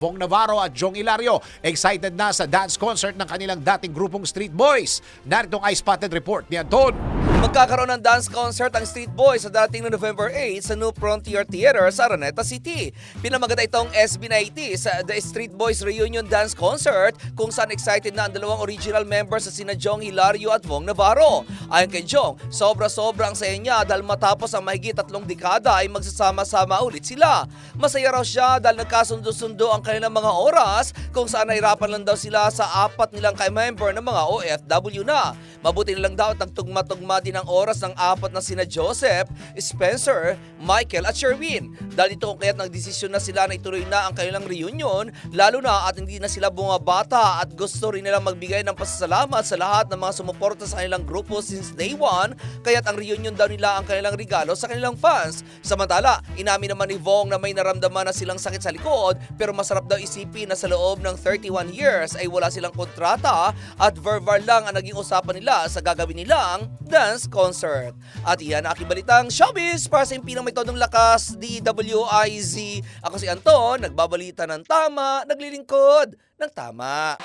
Bong Navarro at Jong Ilario excited na sa dance concert ng kanilang dating grupong Street Boys. Narito ang I-Spotted report ni Anton. Magkakaroon ng dance concert ang Street Boys sa dating na November 8 sa New Frontier Theater sa Araneta City. Pinamagata itong SB90 sa The Street Boys Reunion Dance Concert kung saan excited na ang dalawang original members sa sina Jong Hilario at Vong Navarro. Ayon kay Jong, sobra-sobra ang saya niya dahil matapos ang mahigit tatlong dekada ay magsasama-sama ulit sila. Masaya raw siya dahil nagkasundo-sundo ang kanilang mga oras kung saan nahirapan lang daw sila sa apat nilang kay-member ng mga OFW na. Mabuti na lang daw at nagtugma-tugma din ang oras ng apat na sina Joseph, Spencer, Michael at Sherwin. Dahil ito kaya't nagdesisyon na sila na ituloy na ang kanilang reunion lalo na at hindi na sila bumabata at gusto rin nilang magbigay ng pasasalamat sa lahat ng mga sumuporta sa kanilang grupo since day one kaya't ang reunion daw nila ang kanilang regalo sa kanilang fans. Samantala, inamin naman ni Vong na may naramdaman na silang sakit sa likod pero masarap daw isipin na sa loob ng 31 years ay wala silang kontrata at verbal lang ang naging usapan nila sa gagawin nilang dance concert. At iyan ang aking balitang showbiz para sa impinang may todong lakas, DWIZ. Ako si Anton, nagbabalita ng tama, naglilingkod ng tama.